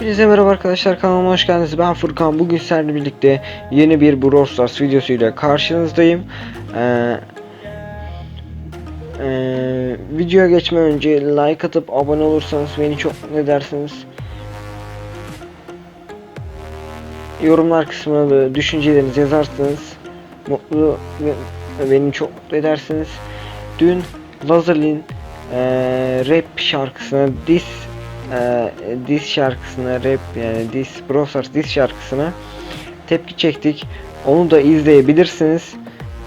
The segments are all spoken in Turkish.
Hepinize merhaba arkadaşlar kanalıma hoş geldiniz. Ben Furkan. Bugün sizlerle birlikte yeni bir Brawl Stars videosuyla karşınızdayım. Ee, ee, videoya geçmeden önce like atıp abone olursanız beni çok mutlu edersiniz. Yorumlar kısmına da düşüncelerinizi yazarsanız mutlu ve beni çok mutlu edersiniz. Dün Lazer'in ee, rap şarkısına diss e, diss şarkısına rap yani diss Brawl Stars diss şarkısına tepki çektik. Onu da izleyebilirsiniz.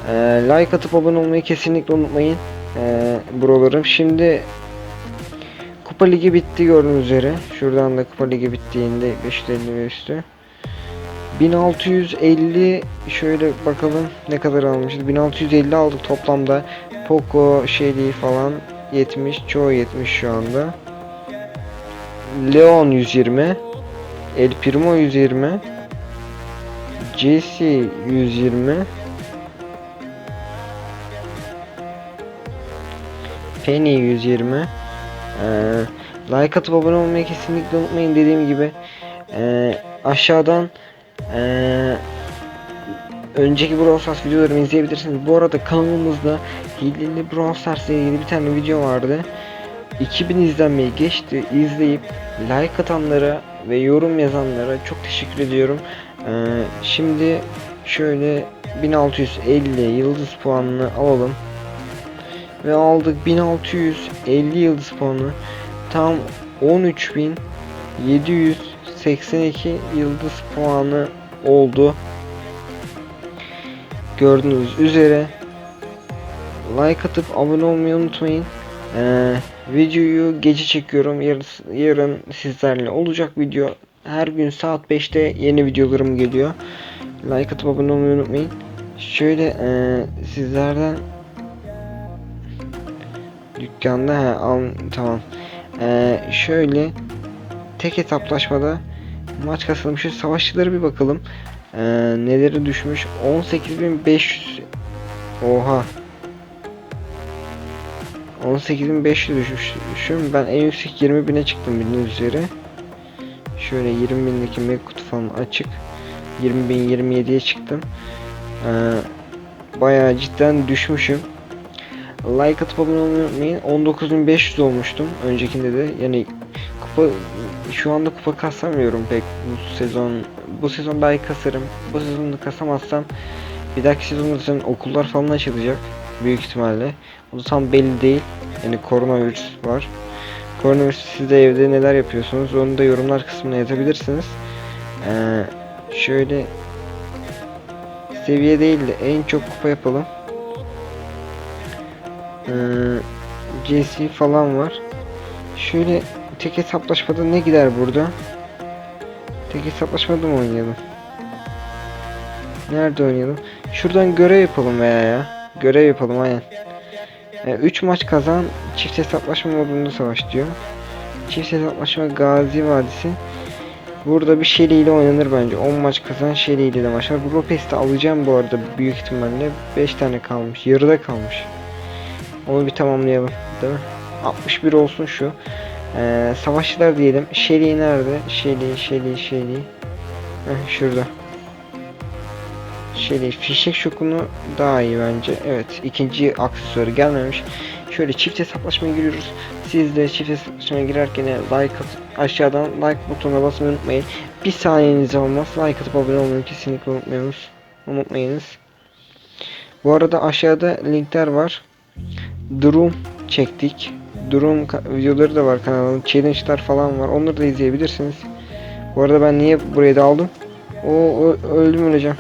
E, like atıp abone olmayı kesinlikle unutmayın. E, brolarım. Şimdi Kupa Ligi bitti gördüğünüz üzere. Şuradan da Kupa Ligi bittiğinde 550 ve üstü. 1650 şöyle bakalım ne kadar almışız. 1650 aldık toplamda. Poco şeyliği falan 70 çoğu 70 şu anda. Leon 120 El Primo 120 Jesse 120 Penny 120 ee, Like atıp abone olmayı kesinlikle unutmayın dediğim gibi ee, aşağıdan ee, önceki Brawl Stars videolarımı izleyebilirsiniz. Bu arada kanalımızda hileli Brawl Stars ile ilgili bir tane video vardı. 2000 izlenmeyi geçti. İzleyip like atanlara ve yorum yazanlara çok teşekkür ediyorum. Ee, şimdi şöyle 1650 yıldız puanını alalım. Ve aldık 1650 yıldız puanı. Tam 13782 yıldız puanı oldu. Gördüğünüz üzere like atıp abone olmayı unutmayın. Ee, videoyu gece çekiyorum. Yarın, yarın sizlerle olacak video. Her gün saat 5'te yeni videolarım geliyor. Like atıp abone olmayı unutmayın. Şöyle e, sizlerden dükkanda he, al tamam. E, şöyle tek hesaplaşmada maç kasılmış. Şu savaşçılara bir bakalım. E, neleri düşmüş? 18500 Oha 18.500 düşmüşüm. Ben en yüksek 20.000'e çıktım bildiğiniz üzere. Şöyle 20.000'deki Mekut falan açık. 20.000 27'ye çıktım. Ee, bayağı cidden düşmüşüm. Like atıp abone olmayı unutmayın. 19.500 olmuştum öncekinde de. Yani kupa şu anda kupa kasamıyorum pek bu sezon. Bu sezon belki kasarım. Bu sezonda kasamazsam bir dahaki sezonda zaten okullar falan açılacak büyük ihtimalle. O da tam belli değil. Yani koronavirüs var. Koronavirüs siz de evde neler yapıyorsunuz onu da yorumlar kısmına yazabilirsiniz. Ee, şöyle seviye değil de en çok kupa yapalım. Ee, GC falan var. Şöyle tek hesaplaşmada ne gider burada? Tek hesaplaşmada mı oynayalım? Nerede oynayalım? Şuradan görev yapalım veya ya. Görev yapalım aynen. 3 maç kazan çift hesaplaşma modunda savaş diyor. Çift hesaplaşma Gazi Vadisi. Burada bir Shelly ile oynanır bence. 10 maç kazan Shelly ile de maç var. Bu Lopez'i alacağım bu arada büyük ihtimalle. 5 tane kalmış. Yarıda kalmış. Onu bir tamamlayalım. Değil mi? 61 olsun şu. Ee, savaşçılar diyelim. Shelly nerede? Shelly, Shelly, Shelly. Heh, şurada. Şeyde fişek şokunu daha iyi bence. Evet ikinci aksesuarı gelmemiş. Şöyle çift hesaplaşmaya giriyoruz. Siz de çift hesaplaşmaya girerken like atıp aşağıdan like butonuna basmayı unutmayın. Bir saniyeniz olmaz. Like atıp abone olmayı kesinlikle unutmayınız. Unutmayınız. Bu arada aşağıda linkler var. Durum çektik. Durum videoları da var kanalımın. Challenge'lar falan var. Onları da izleyebilirsiniz. Bu arada ben niye buraya da aldım? O öldüm öleceğim.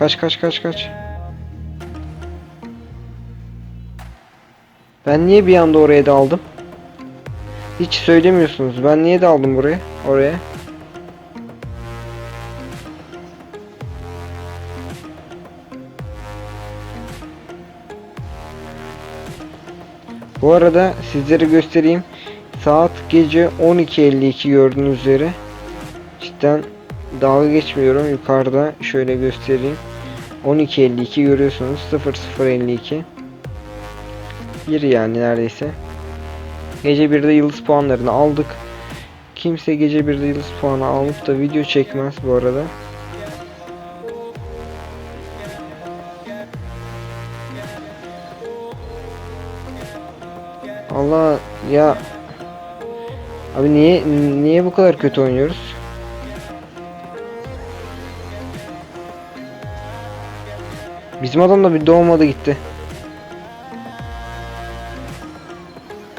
Kaç kaç kaç kaç. Ben niye bir anda oraya daldım? Hiç söylemiyorsunuz. Ben niye daldım buraya? Oraya. Bu arada sizlere göstereyim. Saat gece 12.52 gördüğünüz üzere. Cidden dalga geçmiyorum. Yukarıda şöyle göstereyim. 12.52 görüyorsunuz. 0052. 1 yani neredeyse. Gece 1'de yıldız puanlarını aldık. kimse gece bir yıldız puanı alıp da video çekmez bu arada. Allah ya Abi niye niye bu kadar kötü oynuyoruz? Bizim adam da bir doğmadı gitti.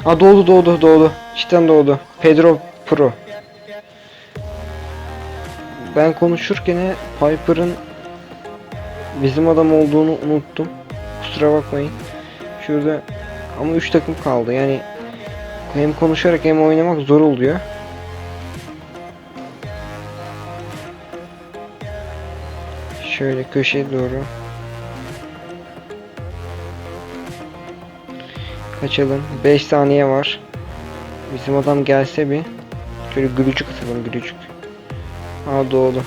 Ha doğdu doğdu doğdu. Cidden doğdu. Pedro Pro. Ben konuşurken Piper'ın bizim adam olduğunu unuttum. Kusura bakmayın. Şurada ama 3 takım kaldı. Yani hem konuşarak hem oynamak zor oluyor. Şöyle köşeye doğru. Kaçalım. 5 saniye var. Bizim adam gelse bir. Şöyle gülücük atalım gülücük. Aa doğdu.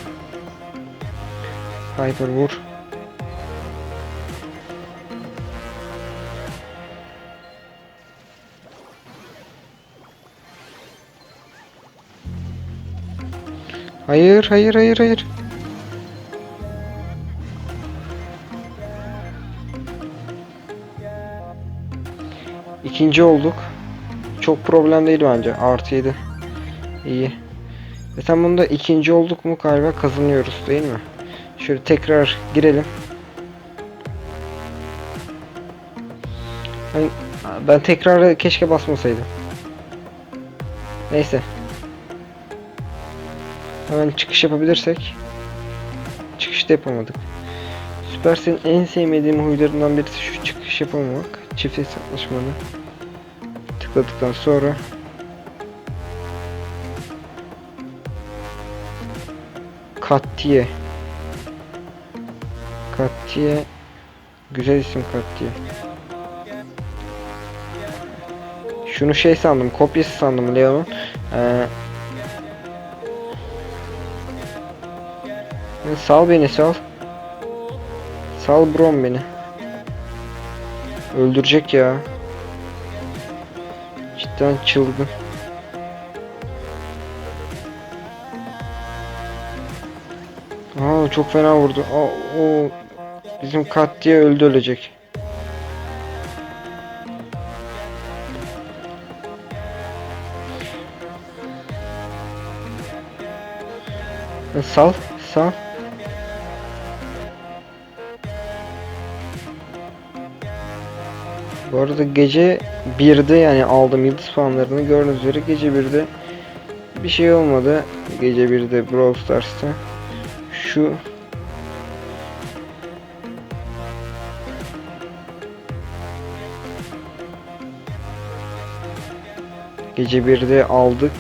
Piper vur. Hayır hayır hayır hayır. İkinci olduk. Çok problem değil bence. Artı 7. İyi. Zaten bunda ikinci olduk mu galiba kazanıyoruz değil mi? Şöyle tekrar girelim. Ben, ben tekrar keşke basmasaydım. Neyse. Hemen çıkış yapabilirsek. Çıkışta yapamadık. Supercell'in en sevmediğim huylarından birisi şu çıkış yapamamak. Çift hesaplaşmalı. Tıkladıktan sonra Kattiye. Kattiye. Güzel isim Kattiye. Şunu şey sandım kopyası sandım Leon'un. Ee, Sal beni sal. Sal brom beni. Öldürecek ya Cidden çılgın Aa çok fena vurdu. Aa, o bizim kat diye öldü ölecek. E, Sal, sal. Bu arada gece 1'de yani aldım yıldız puanlarını gördüğünüz üzere gece 1'de bir şey olmadı. Gece 1'de Brawl Stars'ta şu Gece 1'de aldık.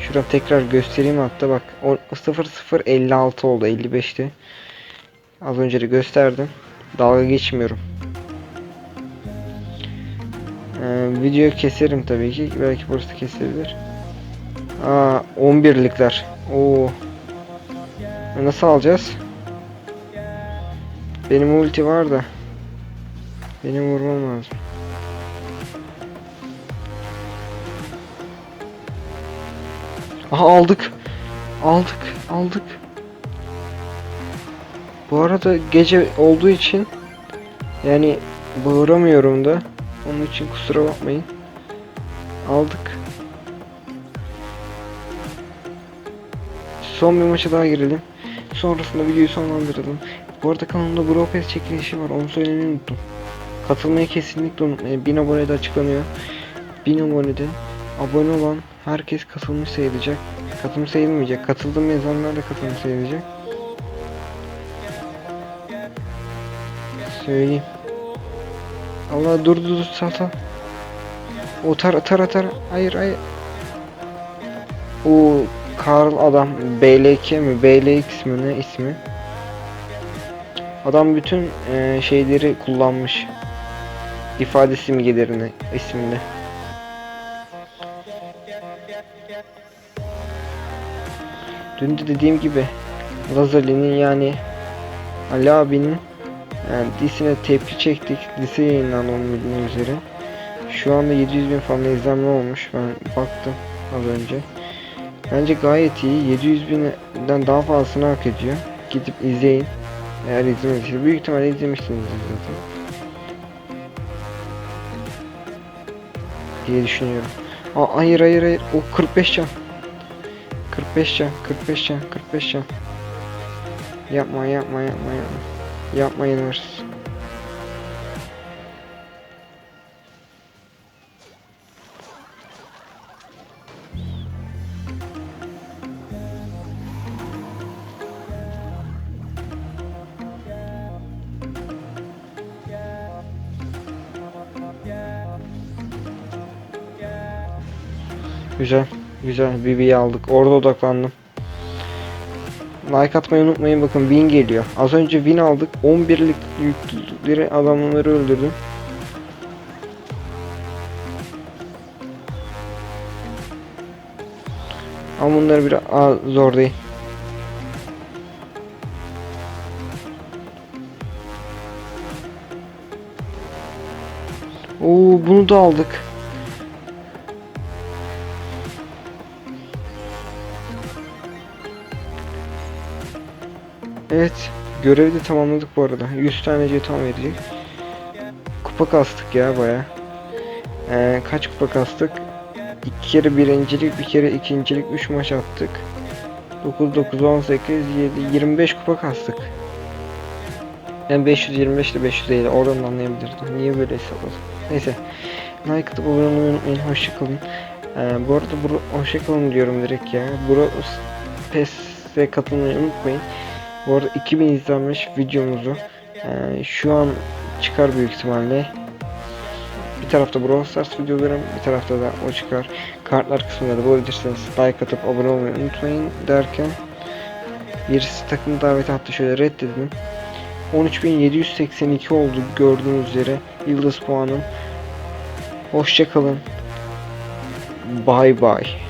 Şuradan tekrar göstereyim hatta bak. O 0056 oldu 55'ti. Az önce de gösterdim. Dalga geçmiyorum. Video keserim tabii ki. Belki burası kesebilir. Aa 11'likler. Oo. Nasıl alacağız? Benim ulti var da. Benim vurmam lazım. Aha aldık. Aldık. Aldık. Bu arada gece olduğu için yani bağıramıyorum da. Onun için kusura bakmayın. Aldık. Son bir maça daha girelim. Sonrasında videoyu sonlandıralım. Bu arada kanalımda Pass çekilişi var. Onu söylemeyi unuttum. Katılmayı kesinlikle unutmayın. 1000 abonede açıklanıyor. 1000 abonede abone olan herkes katılmış sayılacak. Katılmış sayılmayacak. Katıldığım yazanlar da katılmış sayılacak. Söyleyeyim. Allah dur dur dur sal sal. O tar tar tar. Hayır hayır. O Karl adam BLK mi BLX mi ne ismi? Adam bütün e, şeyleri kullanmış. ifade simgelerini isminde. Dün de dediğim gibi Lazali'nin yani Ali abinin yani dizisine tepki çektik. Dizi yayınlandı onun bildiğiniz üzere. Şu anda 700 bin falan izlenme olmuş. Ben baktım az önce. Bence gayet iyi. 700 binden daha fazlasını hak ediyor. Gidip izleyin. Eğer izlemediyseniz. Büyük ihtimalle izlemişsiniz zaten. Diye düşünüyorum. Aa, hayır hayır hayır. O 45 can. 45 can. 45 can. 45 can. Yapma yapma yapma yapma. Yapmayın hırsız. Güzel. Güzel. BB'yi aldık. Orada odaklandım. Like atmayı unutmayın. Bakın win geliyor. Az önce win aldık. 11'lik yükleri adamları öldürdüm. Ama bunlar bir Aa, zor değil. Oo bunu da aldık. Evet. Görevi de tamamladık bu arada. 100 tane jeton verecek. Kupa kastık ya baya. Ee, kaç kupa kastık? İki kere birincilik, bir kere ikincilik, 3 maç attık. 9, 9, 18, 7, 25 kupa kastık. Yani 525 ile 500 değil. Oradan anlayabilirdim. Niye böyle hesapladım? Neyse. Like atıp abone olmayı unutmayın. Hoşçakalın. Ee, bu arada bro, hoşçakalın diyorum direkt ya. Bro PES'e katılmayı unutmayın. Bu arada 2000 izlenmiş videomuzu ee, şu an çıkar büyük ihtimalle. Bir tarafta Brawl Stars videolarım, bir tarafta da o çıkar. Kartlar kısmında da bulabilirsiniz. Like atıp abone olmayı unutmayın derken birisi takım daveti attı şöyle reddedim. 13.782 oldu gördüğünüz üzere yıldız puanım. Hoşçakalın. Bye bye.